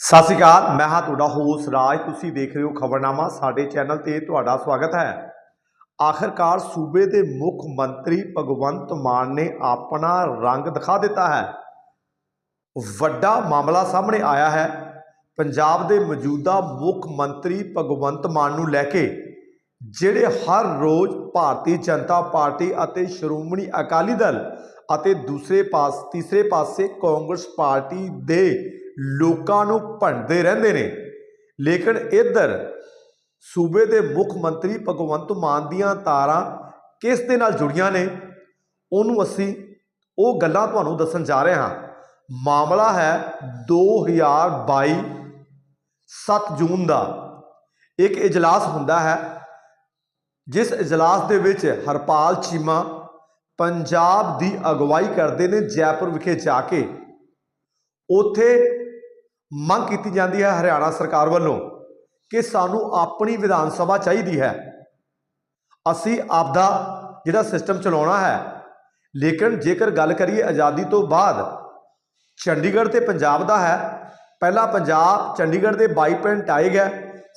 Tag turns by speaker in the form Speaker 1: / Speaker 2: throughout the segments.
Speaker 1: ਸਤਿ ਸ਼੍ਰੀ ਅਕਾਲ, ਮੈਂ ਹਾਂ ਤੁਹਾਡਾ ਹੋਸ ਰਾਜ। ਤੁਸੀਂ ਦੇਖ ਰਹੇ ਹੋ ਖਬਰਨਾਮਾ, ਸਾਡੇ ਚੈਨਲ ਤੇ ਤੁਹਾਡਾ ਸਵਾਗਤ ਹੈ। ਆਖਰਕਾਰ ਸੂਬੇ ਦੇ ਮੁੱਖ ਮੰਤਰੀ ਭਗਵੰਤ ਮਾਨ ਨੇ ਆਪਣਾ ਰੰਗ ਦਿਖਾ ਦਿੱਤਾ ਹੈ। ਵੱਡਾ ਮਾਮਲਾ ਸਾਹਮਣੇ ਆਇਆ ਹੈ। ਪੰਜਾਬ ਦੇ ਮੌਜੂਦਾ ਮੁੱਖ ਮੰਤਰੀ ਭਗਵੰਤ ਮਾਨ ਨੂੰ ਲੈ ਕੇ, ਜਿਹੜੇ ਹਰ ਰੋਜ਼ ਭਾਰਤੀ ਜਨਤਾ ਪਾਰਟੀ ਅਤੇ ਸ਼੍ਰੋਮਣੀ ਅਕਾਲੀ ਦਲ ਅਤੇ ਦੂਸਰੇ ਪਾਸ, ਤੀਸਰੇ ਪਾਸੇ ਕਾਂਗਰਸ ਪਾਰਟੀ ਦੇ ਲੋਕਾਂ ਨੂੰ ਭੰਡਦੇ ਰਹਿੰਦੇ ਨੇ। ਲੇਕਿਨ ਇੱਧਰ ਸੂਬੇ ਦੇ ਮੁੱਖ ਮੰਤਰੀ ਭਗਵੰਤ ਮਾਨ ਦੀਆਂ ਤਾਰਾਂ ਕਿਸ ਦੇ ਨਾਲ ਜੁੜੀਆਂ ਨੇ, ਉਹਨੂੰ ਅਸੀਂ ਉਹ ਗੱਲਾਂ ਤੁਹਾਨੂੰ ਦੱਸਣ ਜਾ ਰਹੇ ਹਾਂ। ਮਾਮਲਾ ਹੈ 2022 7 ਜੂਨ ਦਾ। ਇੱਕ ਇਜਲਾਸ ਹੁੰਦਾ ਹੈ, ਜਿਸ ਇਜਲਾਸ ਦੇ ਵਿੱਚ ਹਰਪਾਲ ਚੀਮਾ ਪੰਜਾਬ ਦੀ ਅਗਵਾਈ ਕਰਦੇ ਨੇ ਜੈਪੁਰ ਵਿਖੇ ਜਾ ਕੇ। ਉੱਥੇ ਮੰਗ ਕੀਤੀ ਜਾਂਦੀ ਹੈ ਹਰਿਆਣਾ ਸਰਕਾਰ ਵੱਲੋਂ ਕਿ ਸਾਨੂੰ ਆਪਣੀ ਵਿਧਾਨ ਸਭਾ ਚਾਹੀਦੀ ਹੈ। ਅਸੀਂ ਆਪਦਾ ਜਿਹੜਾ ਸਿਸਟਮ ਚਲਾਉਣਾ ਹੈ, ਲੇਕਿਨ ਜੇਕਰ ਗੱਲ ਕਰੀਏ ਆਜ਼ਾਦੀ ਤੋਂ ਬਾਅਦ, ਚੰਡੀਗੜ੍ਹ ਤੇ ਪੰਜਾਬ ਦਾ ਹੈ। ਪਹਿਲਾਂ ਪੰਜਾਬ ਚੰਡੀਗੜ੍ਹ ਦੇ 22 ਪਿੰਡ ਆਏ ਗਏ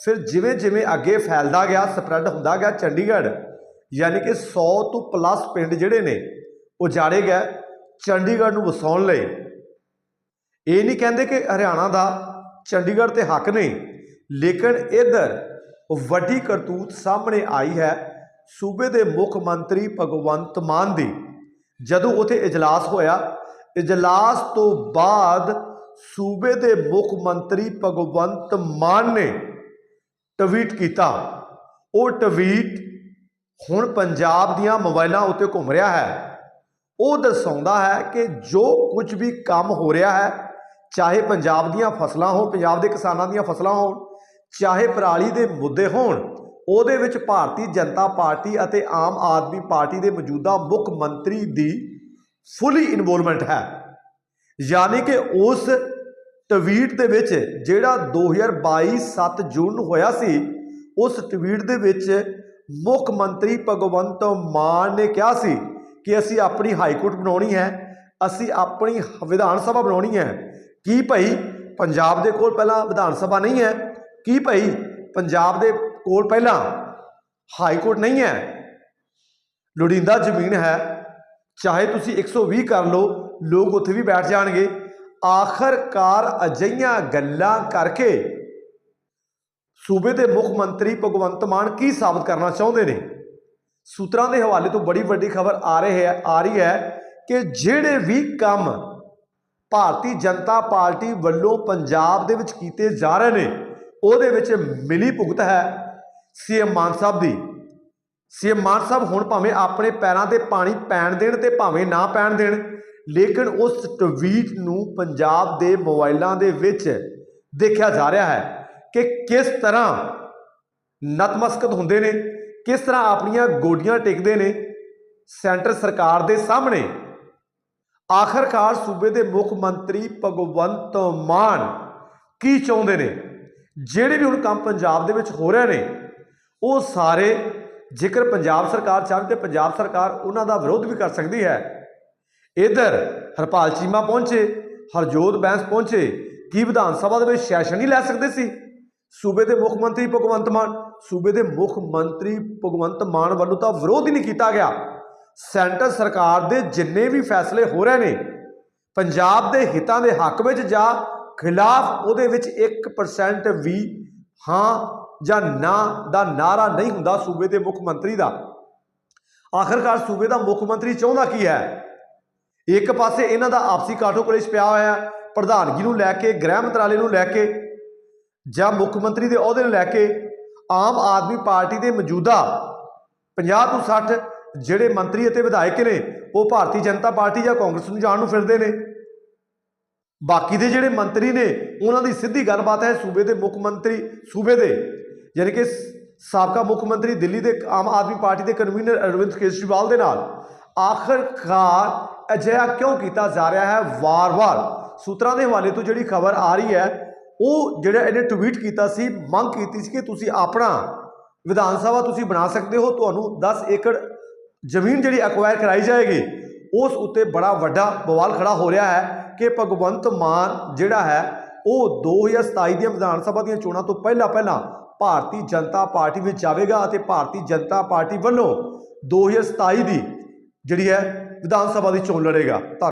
Speaker 1: ਫਿਰ ਜਿਵੇਂ ਜਿਵੇਂ ਅੱਗੇ ਫੈਲਦਾ ਗਿਆ, ਸਪਰੈਡ ਹੁੰਦਾ ਗਿਆ ਚੰਡੀਗੜ੍ਹ, ਯਾਨੀ ਕਿ 100 ਤੋਂ ਪਲੱਸ ਪਿੰਡ ਜਿਹੜੇ ਨੇ ਉਹ ਜਾੜੇ ਗਏ ਚੰਡੀਗੜ੍ਹ ਨੂੰ ਵਸਾਉਣ ਲਈ। ਇਹ ਨਹੀਂ ਕਹਿੰਦੇ ਕਿ ਹਰਿਆਣਾ ਦਾ ਚੰਡੀਗੜ੍ਹ ਤੇ ਹੱਕ ਨਹੀਂ, ਲੇਕਿਨ ਇਧਰ ਵੱਡੀ ਕਰਤੂਤ ਸਾਹਮਣੇ ਆਈ ਹੈ ਸੂਬੇ ਦੇ ਮੁੱਖ ਮੰਤਰੀ ਭਗਵੰਤ ਮਾਨ ਦੀ। ਜਦੋਂ ਉਥੇ ਇਜਲਾਸ ਹੋਇਆ, ਇਜਲਾਸ ਤੋਂ ਬਾਅਦ ਸੂਬੇ ਦੇ ਮੁੱਖ ਮੰਤਰੀ ਭਗਵੰਤ ਮਾਨ ਨੇ ਟਵੀਟ ਕੀਤਾ। ਉਹ ਟਵੀਟ ਹੁਣ ਪੰਜਾਬ ਦੀਆਂ ਮੋਬਾਈਲਾਂ ਉੱਤੇ ਘੁੰਮ ਰਿਹਾ ਹੈ। ਉਹ ਦਰਸਾਉਂਦਾ ਹੈ ਕਿ ਜੋ ਕੁਝ ਵੀ ਕੰਮ ਹੋ ਰਿਹਾ ਹੈ ਚਾਹੇ ਪੰਜਾਬ ਦੀਆਂ ਫਸਲਾਂ ਹੋਣ, ਪੰਜਾਬ ਦੇ ਕਿਸਾਨਾਂ ਦੀਆਂ ਫਸਲਾਂ ਹੋਣ, ਚਾਹੇ ਪਰਾਲੀ ਦੇ ਮੁੱਦੇ ਹੋਣ, ਉਹਦੇ ਵਿੱਚ ਭਾਰਤੀ ਜਨਤਾ ਪਾਰਟੀ ਅਤੇ ਆਮ ਆਦਮੀ ਪਾਰਟੀ ਦੇ ਮੌਜੂਦਾ ਮੁੱਖ ਮੰਤਰੀ ਦੀ ਫੁੱਲੀ ਇਨਵੋਲਵਮੈਂਟ ਹੈ। ਯਾਨੀ ਕਿ ਉਸ ਟਵੀਟ ਦੇ ਵਿੱਚ ਜਿਹੜਾ 2022 7 ਜੂਨ ਨੂੰ ਹੋਇਆ ਸੀ, ਉਸ ਟਵੀਟ ਦੇ ਵਿੱਚ ਮੁੱਖ ਮੰਤਰੀ ਭਗਵੰਤ ਮਾਨ ਨੇ ਕਿਹਾ ਸੀ ਕਿ ਅਸੀਂ ਆਪਣੀ ਹਾਈ ਕੋਰਟ ਬਣਾਉਣੀ ਹੈ, ਅਸੀਂ ਆਪਣੀ ਵਿਧਾਨ ਸਭਾ ਬਣਾਉਣੀ ਹੈ ਕੀ ਭਾਈ ਪੰਜਾਬ ਦੇ ਕੋਲ ਪਹਿਲਾਂ ਵਿਧਾਨ ਸਭਾ ਨਹੀਂ ਹੈ? ਕੀ ਭਾਈ ਪੰਜਾਬ ਦੇ ਕੋਲ ਪਹਿਲਾਂ ਹਾਈ ਕੋਰਟ ਨਹੀਂ ਹੈ? ਲੋੜੀਂਦਾ ਜ਼ਮੀਨ ਹੈ। ਚਾਹੇ ਤੁਸੀਂ 120 ਕਰ ਲਓ, ਲੋਕ ਉੱਥੇ ਵੀ ਬੈਠ ਜਾਣਗੇ। ਆਖਰਕਾਰ ਅਜਈਆਂ ਗੱਲਾਂ ਕਰਕੇ ਸੂਬੇ ਦੇ ਮੁੱਖ ਮੰਤਰੀ ਭਗਵੰਤ ਮਾਨ ਕੀ ਸਾਬਤ ਕਰਨਾ ਚਾਹੁੰਦੇ ਨੇ? ਸੂਤਰਾਂ ਦੇ ਹਵਾਲੇ ਤੋਂ ਬੜੀ ਵੱਡੀ ਖਬਰ ਆ ਰਹੀ ਹੈ, ਆ ਰਹੀ ਹੈ ਕਿ ਜਿਹੜੇ ਵੀ ਕੰਮ ਭਾਰਤੀ ਜਨਤਾ ਪਾਰਟੀ ਵੱਲੋਂ ਪੰਜਾਬ ਦੇ ਵਿੱਚ ਕੀਤੇ ਜਾ ਰਹੇ ਨੇ, ਉਹਦੇ ਵਿੱਚ ਮਿਲੀ ਭੁਗਤ ਹੈ ਸੀਐਮ ਮਾਨ ਸਾਹਿਬ ਦੀ। ਸੀਐਮ ਮਾਨ ਸਾਹਿਬ ਹੁਣ ਭਾਵੇਂ ਆਪਣੇ ਪੈਰਾਂ ਤੇ ਪਾਣੀ ਪੈਣ ਦੇਣ ਤੇ ਭਾਵੇਂ ਨਾ ਪੈਣ ਦੇਣ, ਲੇਕਿਨ ਉਸ ਟਵੀਟ ਨੂੰ ਪੰਜਾਬ ਦੇ ਮੋਬਾਈਲਾਂ ਦੇ ਵਿੱਚ ਦੇਖਿਆ ਜਾ ਰਿਹਾ ਹੈ ਕਿ ਕਿਸ ਤਰ੍ਹਾਂ ਨਤਮਸਕਤ ਹੁੰਦੇ ਨੇ, ਕਿਸ ਤਰ੍ਹਾਂ ਆਪਣੀਆਂ ਗੋਡੀਆਂ ਟੇਕਦੇ ਨੇ। ਸੈਂਟਰ ਸਰਕਾਰ ਦੇ ਸਾਹਮਣੇ ਆਖਰਕਾਰ ਸੂਬੇ ਦੇ ਮੁੱਖ ਮੰਤਰੀ ਭਗਵੰਤ ਮਾਨ ਕੀ ਚਾਹੁੰਦੇ ਨੇ? ਜਿਹੜੇ ਵੀ ਹੁਣ ਕੰਮ ਪੰਜਾਬ ਦੇ ਵਿੱਚ ਹੋ ਰਹੇ ਨੇ, ਉਹ ਸਾਰੇ ਜੇਕਰ ਪੰਜਾਬ ਸਰਕਾਰ ਚਾਹੇ ਤੇ ਪੰਜਾਬ ਸਰਕਾਰ ਉਹਨਾਂ ਦਾ ਵਿਰੋਧ ਵੀ ਕਰ ਸਕਦੀ ਹੈ। ਇਧਰ ਹਰਪਾਲ ਚੀਮਾ ਪਹੁੰਚੇ, ਹਰਜੋਤ ਬੈਂਸ ਪਹੁੰਚੇ, ਕੀ ਵਿਧਾਨ ਸਭਾ ਦੇ ਵਿੱਚ ਸੈਸ਼ਨ ਨਹੀਂ ਲੈ ਸਕਦੇ ਸੀ? ਸੂਬੇ ਦੇ ਮੁੱਖ ਮੰਤਰੀ ਭਗਵੰਤ ਮਾਨ, ਸੂਬੇ ਦੇ ਮੁੱਖ ਮੰਤਰੀ ਭਗਵੰਤ ਮਾਨ ਵੱਲੋਂ ਤਾਂ ਵਿਰੋਧ ਹੀ ਨਹੀਂ ਕੀਤਾ ਗਿਆ। ਸੈਂਟਰ ਸਰਕਾਰ ਦੇ ਜਿੰਨੇ ਵੀ ਫੈਸਲੇ ਹੋ ਰਹੇ ਨੇ, ਪੰਜਾਬ ਦੇ ਹਿੱਤਾਂ ਦੇ ਹੱਕ ਵਿੱਚ ਜਾਂ ਖਿਲਾਫ ਉਹਦੇ ਵਿੱਚ 1% ਵੀ ਹਾਂ ਜਾਂ ਨਾ ਦਾ ਨਾਰਾ ਨਹੀਂ ਹੁੰਦਾ ਸੂਬੇ ਦੇ ਮੁੱਖ ਮੰਤਰੀ ਦਾ। ਆਖਰਕਾਰ ਸੂਬੇ ਦਾ ਮੁੱਖ ਮੰਤਰੀ ਚਾਹੁੰਦਾ ਕੀ ਹੈ? ਇੱਕ ਪਾਸੇ ਇਹਨਾਂ ਦਾ ਆਪਸੀ ਕਾਠੋ ਕਲੇਸ਼ ਪਿਆ ਹੋਇਆ ਹੈ, ਪ੍ਰਧਾਨਗੀ ਨੂੰ ਲੈ ਕੇ, ਗ੍ਰਹਿ ਮੰਤਰਾਲੇ ਨੂੰ ਲੈ ਕੇ ਜਾਂ ਮੁੱਖ ਮੰਤਰੀ ਦੇ ਅਹੁਦੇ ਨੂੰ ਲੈ ਕੇ, ਆਮ ਆਦਮੀ ਪਾਰਟੀ ਦੇ ਮੌਜੂਦਾ 50 ਤੋਂ 60 ਜਿਹੜੇ ਮੰਤਰੀ ਅਤੇ ਵਿਧਾਇਕ ਨੇ, ਉਹ ਭਾਰਤੀ ਜਨਤਾ ਪਾਰਟੀ ਜਾਂ ਕਾਂਗਰਸ ਨੂੰ ਜਾਣ ਨੂੰ ਫਿਰਦੇ ਨੇ। ਬਾਕੀ ਦੇ ਜਿਹੜੇ ਮੰਤਰੀ ਨੇ, ਉਹਨਾਂ ਦੀ ਸਿੱਧੀ ਗੱਲਬਾਤ ਹੈ ਸੂਬੇ ਦੇ ਮੁੱਖ ਮੰਤਰੀ, ਸੂਬੇ ਦੇ, ਯਾਨੀ ਕਿ ਸਾਬਕਾ ਮੁੱਖ ਮੰਤਰੀ ਦਿੱਲੀ ਦੇ ਆਮ ਆਦਮੀ ਪਾਰਟੀ ਦੇ ਕਨਵੀਨਰ ਅਰਵਿੰਦ ਕੇਜਰੀਵਾਲ ਦੇ ਨਾਲ ਆਖਰਕਾਰ ਅਜਿਹਾ ਕਿਉਂ ਕੀਤਾ ਜਾ ਰਿਹਾ ਹੈ? ਵਾਰ-ਵਾਰ ਸੂਤਰਾਂ ਦੇ ਹਵਾਲੇ ਤੋਂ ਜਿਹੜੀ ਖਬਰ ਆ ਰਹੀ ਹੈ, ਉਹ ਜਿਹੜਾ ਇਹਨੇ ਟਵੀਟ ਕੀਤਾ ਸੀ, ਮੰਗ ਕੀਤੀ ਸੀ ਕਿ ਤੁਸੀਂ ਆਪਣਾ ਵਿਧਾਨ ਸਭਾ ਤੁਸੀਂ ਬਣਾ ਸਕਦੇ ਹੋ, ਤੁਹਾਨੂੰ 10 ਏਕੜ ਜ਼ਮੀਨ ਜਿਹੜੀ ਐਕਵਾਇਰ ਕਰਾਈ ਜਾਏਗੀ, ਉਸ ਉੱਤੇ ਬੜਾ ਵੱਡਾ ਬਵਾਲ ਖੜਾ ਹੋ ਰਿਹਾ ਹੈ ਕਿ ਭਗਵੰਤ ਮਾਨ ਜਿਹੜਾ ਹੈ, ਉਹ 2027 ਦੀਆਂ ਵਿਧਾਨ ਸਭਾ ਦੀਆਂ ਚੋਣਾਂ ਤੋਂ ਪਹਿਲਾਂ ਪਹਿਲਾਂ ਭਾਰਤੀ ਜਨਤਾ ਪਾਰਟੀ ਵਿੱਚ ਜਾਵੇਗਾ ਅਤੇ ਭਾਰਤੀ ਜਨਤਾ ਪਾਰਟੀ ਵੱਲੋਂ 2027 ਦੀ ਜਿਹੜੀ ਹੈ ਵਿਧਾਨ ਸਭਾ ਦੀ ਚੋਣ ਲੜੇਗਾ। ਧੰਨ-